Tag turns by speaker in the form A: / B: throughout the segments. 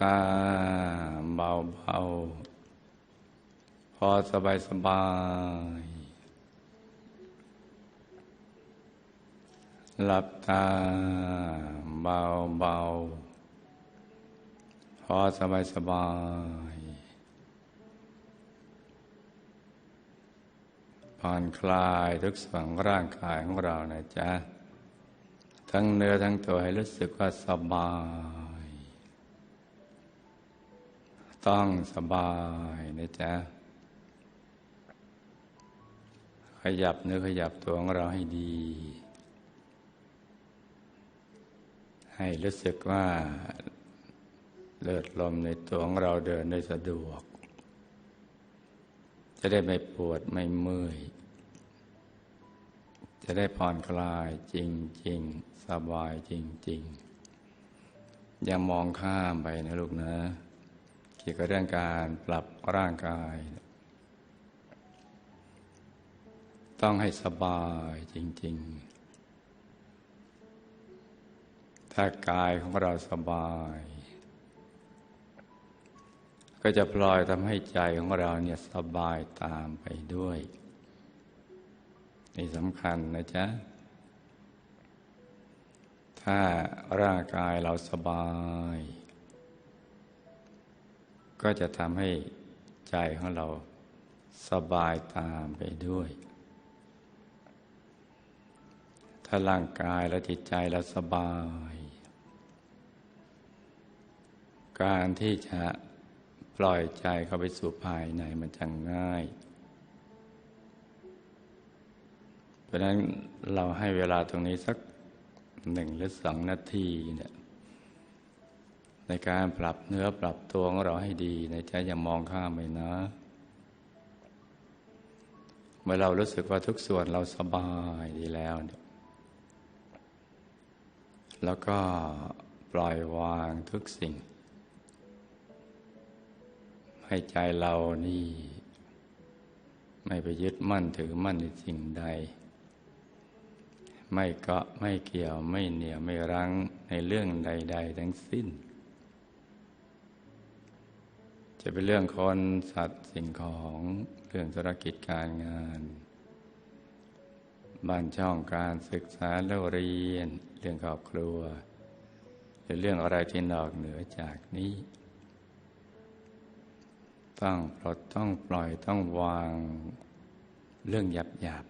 A: ตาเบาเบาพอสบายสบาย หลับตาเบาเบาพอสบายสบาย ผ่อนคลายทุกส่วนร่างกายของเรานะจ๊ะ ทั้งเนื้อทั้งตัวให้รู้สึกว่าสบาย ต้องสบายนะจ๊ะ ขยับเนื้อขยับตัวของเราให้ดี ให้รู้สึกว่าเลือดลมในตัวของเราเดินได้สะดวก จะได้ไม่ปวดไม่เมื่อย จะได้ผ่อนคลายจริง ๆ สบายจริง ๆ อย่ามองข้ามไปนะลูกนะ กี่ยวกับเรื่องการปรับร่างกาย ต้องให้สบายจริง ๆ ถ้ากายของเราสบาย ก็จะปล่อยทำให้ใจของเราเนี่ยสบายตามไปด้วย นี่สำคัญนะจ๊ะถ้าร่างกายเราสบาย ก็จะทำให้ใจของเราสบายตามไปด้วย ถ้าร่างกายและจิตใจเราสบาย การที่จะปล่อยใจเข้าไปสู่ภายในมันจะง่าย เพราะนั้นเราให้เวลาตรงนี้สักหนึ่งหรือสองนาทีเนี่ย ในการปรับเนื้อปรับตัวของเราให้ดีในใจอย่ามองข้ามไปนะ เมื่อเรารู้สึกว่าทุกส่วนเราสบายดีแล้ว แล้วก็ปล่อยวางทุกสิ่ง ให้ใจเรานี่ ไม่ไปยึดมั่นถือมั่นในสิ่งใด ไม่เกาะไม่เกี่ยวไม่เหนี่ยวไม่รั้งในเรื่องใด ๆ ทั้งสิ้น จะเป็นเรื่องคนสัตว์สิ่งของเรื่องธุรกิจการงาน บ้านช่องการศึกษาเล่าเรียน เรื่องครอบครัว หรือเรื่องอะไรที่นอกเหนือจากนี้ ต้องปลดต้องปล่อยต้องวางเรื่องหยับหยาบ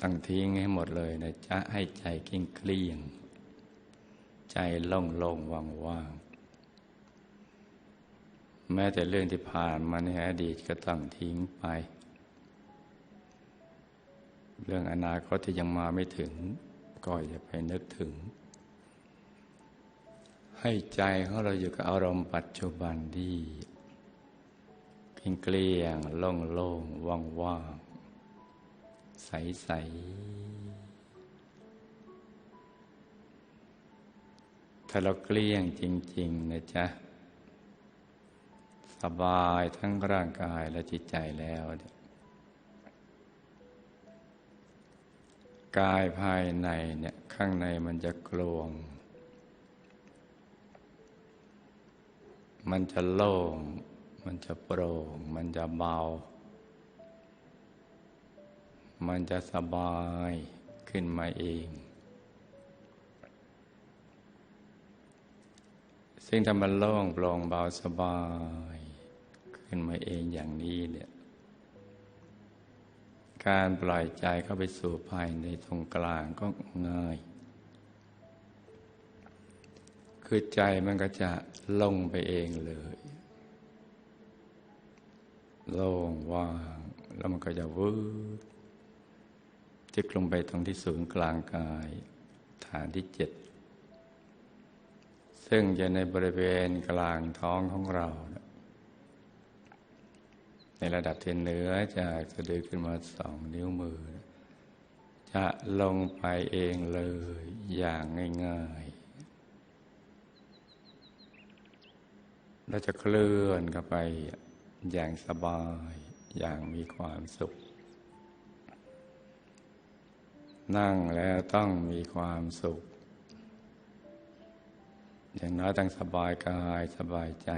A: ตั้งทิ้งให้หมดเลยนะจะให้ใจกิ้งเกลี้ยง ใจโล่งโล่งว่างว่าง แม้แต่เรื่องที่ผ่านมาในอดีตก็ต้องทิ้งไป เรื่องอนาคตที่ยังมาไม่ถึง ก็อย่าไปนึกถึง ให้ใจของเราอยู่กับอารมณ์ปัจจุบันดีเพียงเกลี้ยงโล่งโล่งว่างว่างใสใสถ้าเราเกลี้ยงจริง ๆ นะจ๊ะ สบายทั้งร่างกายและจิตใจแล้ว กายภายในเนี่ยข้างในมันจะกลวง มันจะโล่ง มันจะโปร่ง มันจะเบา มันจะสบายขึ้นมาเองซึ่งถ้ามันโล่งโปร่งเบาสบาย ขึ้นมาเองอย่างนี้เนี่ย การปล่อยใจเข้าไปสู่ภายในตรงกลางก็ง่าย คือใจมันก็จะลงไปเองเลยโล่งว่างแล้วมันก็จะวืดจิกลงไปตรงที่ศูนย์กลางกาย ฐานที่เจ็ดซึ่งจะในบริเวณกลางท้องของเราใน ระดับที่เหนือจากสะดือขึ้นมาสองนิ้วมือ จะลงไปเองเลยอย่างง่ายๆเราจะเคลื่อนเข้าไปอย่างสบายอย่างมีความสุข นั่งแล้วต้องมีความสุข อย่างน้อยต้องสบายกายสบายใจ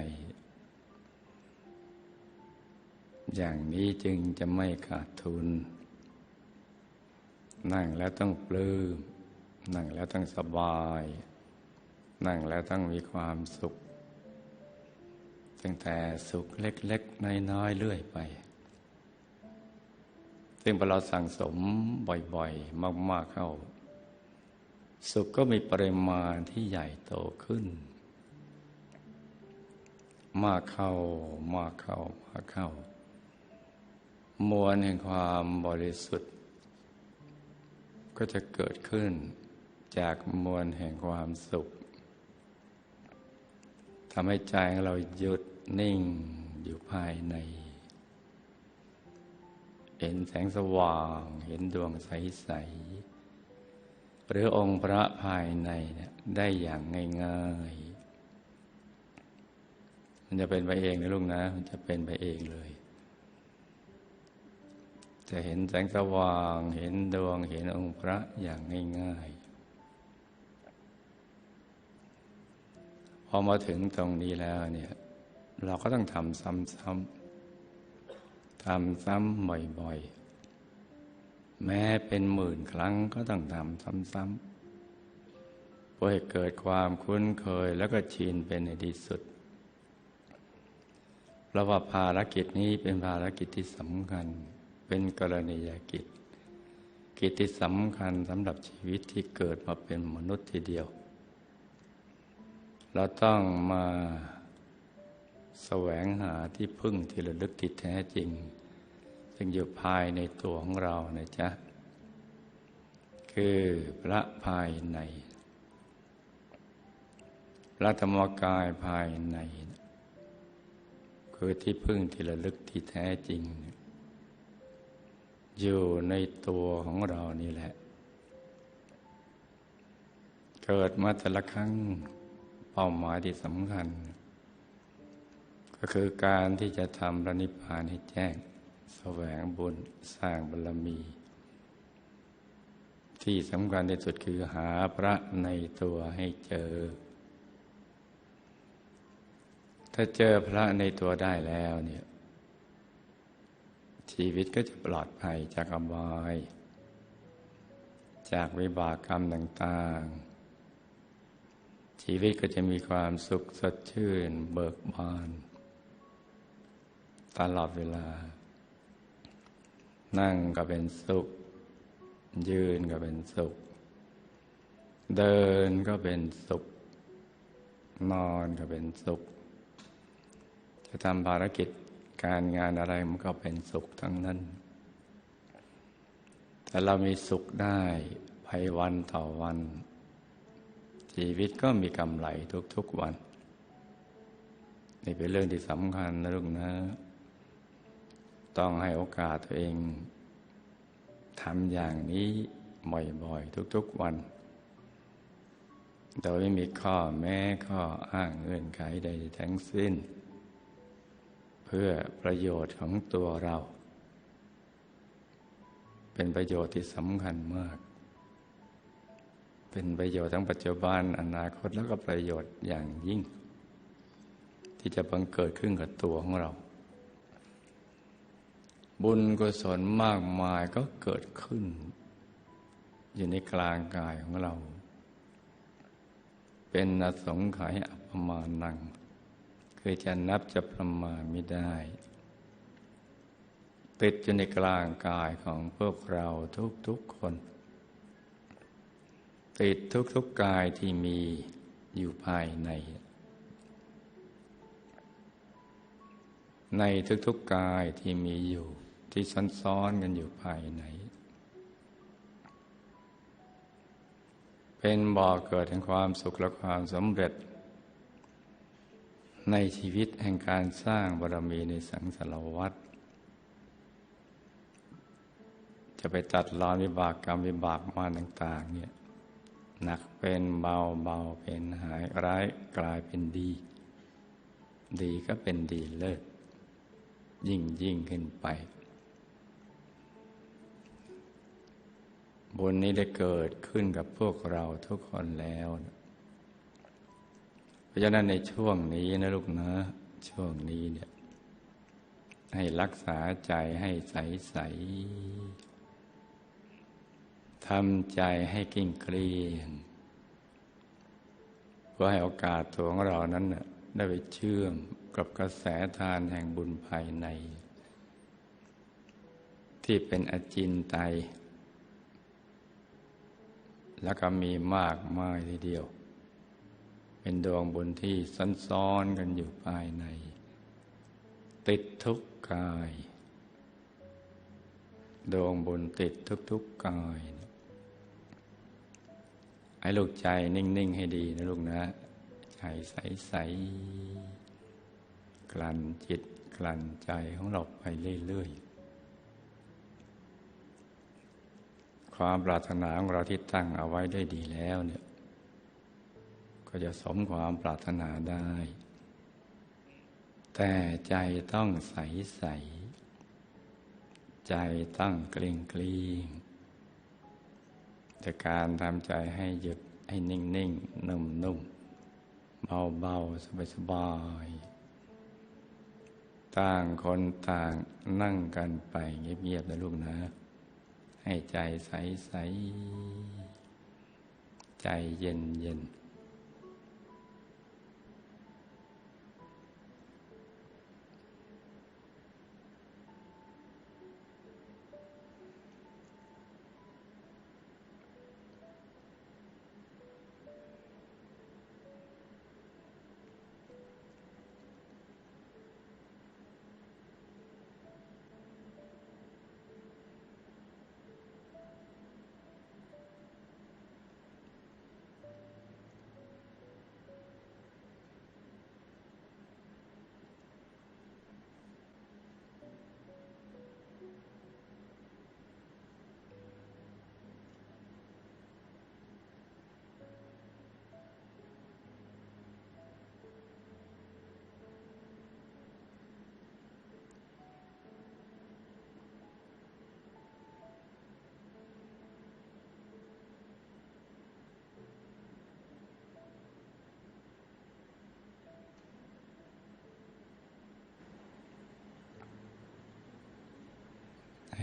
A: อย่างนี้จึงจะไม่ขาดทุน นั่งแล้วต้องปลื้มนั่งแล้วต้องสบาย นั่งแล้วต้องมีความสุข ตั้งแต่สุขเล็กๆน้อยๆเรื่อยไปซึ่งพอเราสั่งสมบ่อยๆ มาก ๆเข้า สุขก็มีปริมาณที่ใหญ่โตขึ้น มากเข้ามากเข้ามากเข้า มวลแห่งความบริสุทธิ์ ก็จะเกิดขึ้นจากมวลแห่งความสุขทำให้ใจของเราหยุดนิ่งอยู่ภายใน เห็นแสงสว่าง เห็นดวงใส ๆ หรือองค์พระภายในเนี่ยได้อย่างง่ายๆมันจะเป็นไปเองนะลูกนะ มันจะเป็นไปเองเลย จะเห็นแสงสว่าง เห็นดวง เห็นองค์พระอย่างง่าย ๆ พอมาถึงตรงนี้แล้วเนี่ย เราก็ต้องทำซ้ำๆทำซ้ำบ่อยๆ แม้เป็นหมื่นครั้งก็ต้องทำซ้ำๆเพื่อให้เกิดความคุ้นเคยแล้วก็ชินเป็นในที่สุดเพราะว่าภารกิจนี้เป็นภารกิจที่สำคัญ เป็นกรณียกิจ กิจที่สำคัญสำหรับชีวิตที่เกิดมาเป็นมนุษย์ทีเดียว เราต้องมาแสวงหาที่พึ่งที่ระลึกที่แท้จริง ซึ่งอยู่ภายในตัวของเรานะจ๊ะ คือพระภายในพระธรรมกายภายใน คือที่พึ่งที่ระลึกที่แท้จริง อยู่ในตัวของเรานี่แหละ เกิดมาแต่ละครั้งเป้าหมายที่สำคัญ ก็คือการที่จะทำพระนิพพานให้แจ้งสแสวงบุญสร้างบารมี ที่สำคัญที่สุดคือหาพระในตัวให้เจอ ถ้าเจอพระในตัวได้แล้วเนี่ย ชีวิตก็จะปลอดภัยจากอบาย จากวิบากกรรมต่างๆ ชีวิตก็จะมีความสุขสดชื่นเบิกบานตลอดเวลา นั่งก็เป็นสุข ยืนก็เป็นสุข เดินก็เป็นสุข นอนก็เป็นสุข จะทำภารกิจ การงานอะไรมันก็เป็นสุขทั้งนั้น แต่เรามีสุขได้ภายวันต่อวัน ชีวิตก็มีกำไรทุกๆวัน นี่เป็นเรื่องที่สำคัญนะลูกนะ ต้องให้โอกาสตัวเองทำอย่างนี้บ่อยๆ ทุกๆวัน โดยไม่มีข้อแม้ข้ออ้างเงื่อนไขใดทั้งสิ้น เพื่อประโยชน์ของตัวเรา เป็นประโยชน์ที่สำคัญมาก เป็นประโยชน์ทั้งปัจจุบันอนาคตแล้วก็ประโยชน์อย่างยิ่ง ที่จะบังเกิดขึ้นกับตัวของเรา บุญกุศลมากมายก็เกิดขึ้น อยู่ในกลางกายของเรา เป็นอสงไขยอัปมาณัง คือจะนับจะประมาณไม่ได้ ติดอยู่ในกลางกายของพวกเราทุกๆคน ติดทุกๆกายที่มีอยู่ภายใน ในทุกๆกายที่มีอยู่ที่ซ้อนๆกันอยู่ภายใน เป็นบ่อเกิดแห่งความสุขและความสำเร็จ ในชีวิตแห่งการสร้างบารมีในสังสารวัฏจะไปตัดรอนวิบากกรรมวิบากมาต่าง ๆ เนี่ยหนักเป็นเบาเบาเป็นหายร้ายกลายเป็นดี ดีก็เป็นดีเลิศยิ่งยิ่งขึ้นไป บุญนี้ได้เกิดขึ้นกับพวกเราทุกคนแล้ว ราะฉะนั้นในช่วงนี้นะลูกนะ ช่วงนี้เนี่ยให้รักษาใจให้ใสใสทำใจให้กิ่งเกลียงเพื่อให้โอกาสตัวของเรานั้นได้ไปเชื่อมกับกระแสทานแห่งบุญภายใน ที่เป็นอจินไต แล้วก็มีมากมายทีเดียว เป็นดวงบุญที่ซ้อนๆกันอยู่ภายใน ติดทุกกาย ดวงบุญติดทุกๆกายให้ลูกใจนิ่ง ๆ ให้ดีนะลูกนะ ใจใส ๆ กลั่นจิตกลั่นใจของเราไปเรื่อย ๆความปรารถนาของเราที่ตั้งเอาไว้ได้ดีแล้วเนี่ย ก็จะสมความปรารถนาได้ แต่ใจต้องใสใส ใจต้องเกลียงเกลียงแต่การทำใจให้หยุดให้นิ่งนิ่งนุ่มนุ่มเบาเบาสบายสบายต่างคนต่างนั่งกันไปเงียบๆนะลูกนะ ให้ใจใสใสใจเย็นเย็น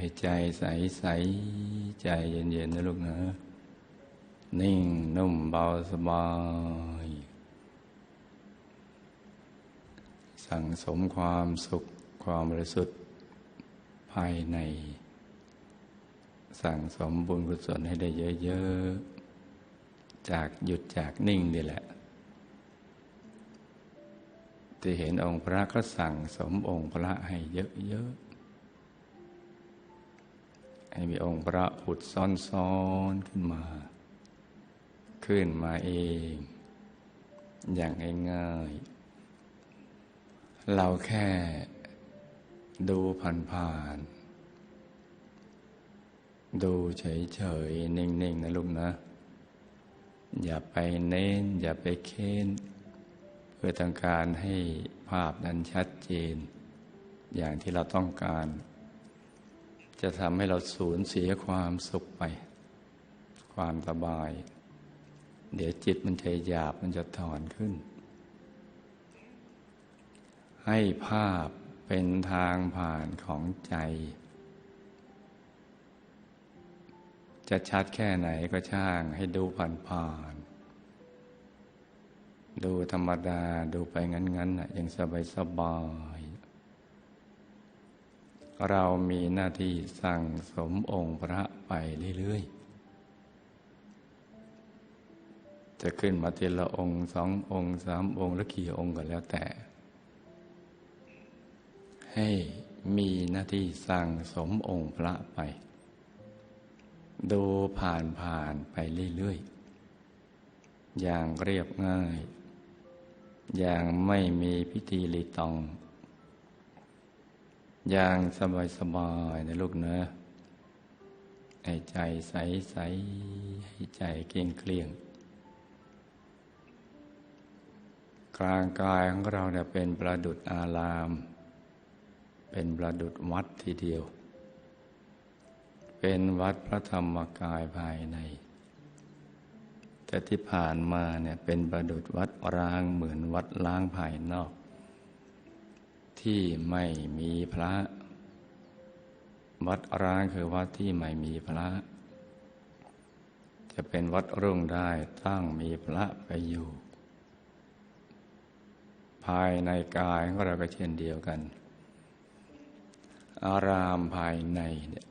A: ให้ใจใสใสใจเย็นๆนะลูกนะนิ่งนุ่มเบาสบาย สั่งสมความสุขความบริสุทธิ์ภายใน สั่งสมบุญกุศลให้ได้เยอะๆ จากหยุดจากนิ่งนี่แหละ ที่เห็นองค์พระก็สั่งสมองค์พระให้เยอะๆ ให้มีองค์พระอุดซ้อนๆขึ้นมา ขึ้นมาเอง อย่างง่ายๆเราแค่ดูผ่านๆ ดูเฉยๆ นิ่งๆ นะลุงนะ อย่าไปเน้น อย่าไปเค้น เพื่อต้องการให้ภาพนั้นชัดเจน อย่างที่เราต้องการ จะทำให้เราสูญเสียความสุขไป ความสบาย เดี๋ยวจิตมันจะหยาบมันจะถอนขึ้น ให้ภาพเป็นทางผ่านของใจ จะชัดแค่ไหนก็ช่างให้ดูผ่านผ่านดูธรรมดาดูไปงั้นๆอย่างสบายสบาย เรามีหน้าที่สั่งสมองค์พระไปเรื่อยๆ จะขึ้นมาทีละองค์สององค์สามองค์หรือกี่องค์ก็แล้วแต่ ให้มีหน้าที่สั่งสมองค์พระไป ดูผ่านผ่านไปเรื่อยๆ อย่างเรียบง่าย อย่างไม่มีพิธีรีตอง อย่างสบายสบายนะลูกเนะให้ใจใสใสให้ใจเกลี้ยงเกลี้ยง กลางกายของเราเนี่ยเป็นประดุดอาราม เป็นประดุดวัดทีเดียว เป็นวัดพระธรรมกายภายใน แต่ที่ผ่านมาเนี่ยเป็นประดุดวัดร้างเหมือนวัดล้างภายนอก ที่ไม่มีพระ วัดร้างคือวัดที่ไม่มีพระ จะเป็นวัดรุ่งได้ตั้งมีพระไปอยู่ ภายในกายของเราก็เช่นเดียวกัน อารามภายในเนี่ย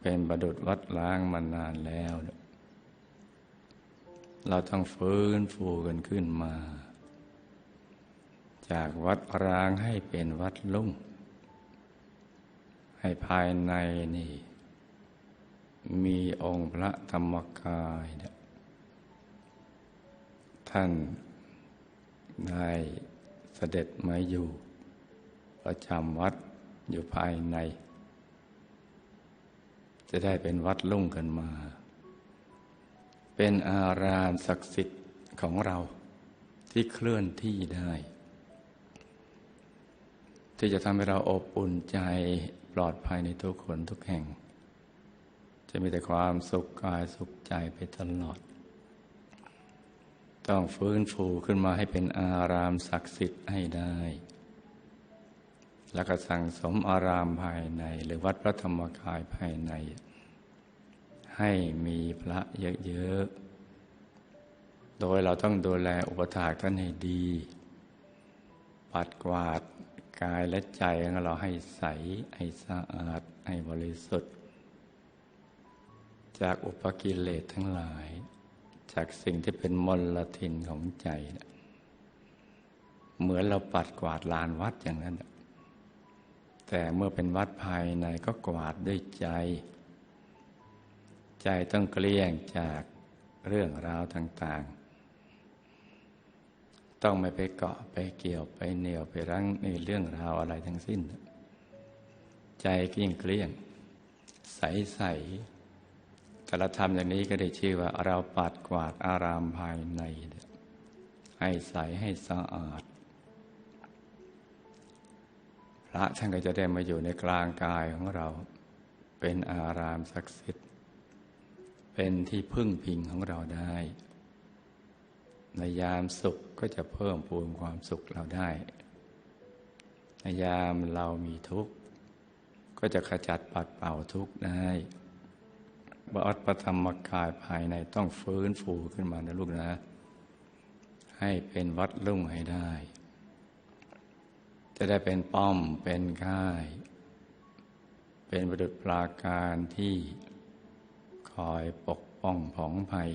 A: เป็นประดุดวัดล้างมานานแล้ว เราต้องฟื้นฟูกันขึ้นมา จากวัดร้างให้เป็นวัดลุ่งให้ภายในนี่ มีองค์พระธรรมกายเนี่ยท่านได้เสด็จมาอยู่ ประจำวัดอยู่ภายใน จะได้เป็นวัดลุ่งกันมา เป็นอารามศักดิ์สิทธิ์ของเราที่เคลื่อนที่ได้ ที่จะทำให้เราอบอุ่นใจปลอดภัยในทุกคนทุกแห่ง จะมีแต่ความสุขกายสุขใจไปตลอด ต้องฟื้นฟูขึ้นมาให้เป็นอารามศักดิ์สิทธิ์ให้ได้ แล้วก็สั่งสมอารามภายใน หรือวัดพระธรรมกายภายใน ให้มีพระเยอะๆ โดยเราต้องดูแลอุปถากท่านให้ดี ปัดกวาด กายและใจของเราให้ใส ให้สะอาด ให้บริสุทธิ์ จากอุปกิเลสทั้งหลาย จากสิ่งที่เป็นมลทินของใจนะเหมือนเราปัดกวาดลานวัดอย่างนั้น แต่เมื่อเป็นวัดภายในก็กวาดด้วยใจ ใจต้องเกลี้ยงจากเรื่องราวต่างๆ ต้องไม่ไปเกาะไปเกี่ยวไปเหนียวไปรั้งในเรื่องราวอะไรทั้งสิ้น ใจเกลี้ยงเกลี้ยง ใสใสแต่เราทำอย่างนี้ก็ได้ชื่อว่าเราปัดกวาดอารามภายใน ให้ใสให้สะอาด พระท่านก็จะได้มาอยู่ในกลางกายของเรา เป็นอารามศักดิ์สิทธิ์ เป็นที่พึ่งพิงของเราได้ ในยามสุขก็จะเพิ่มพูนความสุขเราได้ ในยามเรามีทุกข์ ก็จะขจัดปัดเป่าทุกข์ได้บัตประธรรมกายภายในต้องฟื้นฟูขึ้นมานะลูกนะ ให้เป็นวัดลุ่งให้ได้ จะได้เป็นป้อมเป็นค่าย เป็นประดุจปราการที่คอยปกป้องผองภัย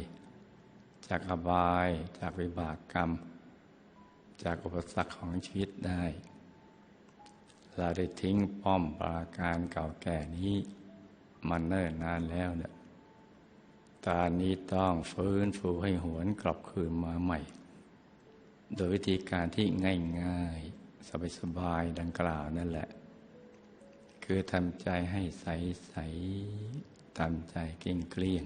A: จากอบายจากวิบากกรรม จากอุปสรรคของชีวิตได้ เราได้ทิ้งป้อมปราการเก่าแก่นี้มันเนิ่นนานแล้วเนี่ยตอนนี้ต้องฟื้นฟูให้หวนกลับคืนมาใหม่ โดยวิธีการที่ง่ายๆ สบายๆดังกล่าวนั่นแหละ คือทำใจให้ใสๆตามใจเก่งเกลี้ยง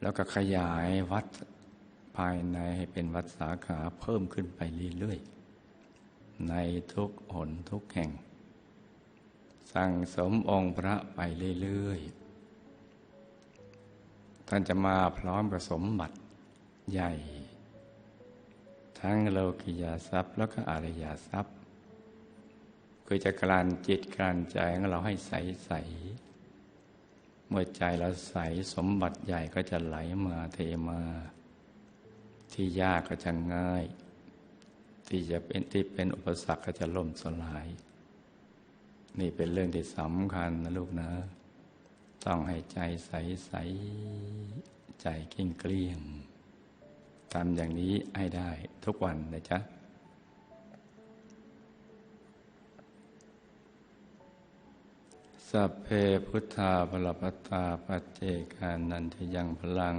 A: แล้วก็ขยายวัดภายในให้เป็นวัดสาขาเพิ่มขึ้นไปเรื่อยๆ ในทุกหนทุกแห่ง สั่งสมองค์พระไปเรื่อยๆ ท่านจะมาพร้อมกับสมบัติใหญ่ ทั้งโลกิยาทรัพย์ แล้วก็อารยาทรัพย์ คือจะกลั่นจิตกลั่นใจของเราให้ใสใส เมื่อใจเราใสสมบัติใหญ่ก็จะไหลมาเทมา ที่ยากก็จะง่าย ที่จะเป็นที่เป็นอุปสรรคก็จะล่มสลาย นี่เป็นเรื่องที่สำคัญนะลูกนะ ต้องให้ใจใสใสใจเก่งเกลี้ยงทำอย่างนี้ให้ได้ทุกวันนะจ๊ะ สัพเพพุทธาพลปตาปัจเจกานันทยังพลัง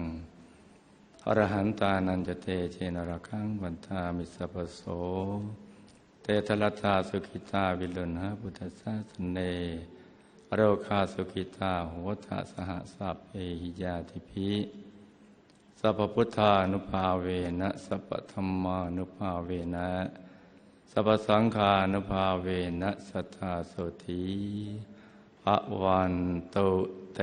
A: อรหันตานันจะเตเชนรคังวันทามิสัพโส เตทลตาสุขิตาวิลุณหพุทธสาสเนโรคาสุขิตาโหทะสหสัพเพหิยาธิพิสัพพุทธานุภาเวนะสัพธรรมานุภาเวนะสัพสังฆานุภาเวนะสัทธาโสธี วันตุเต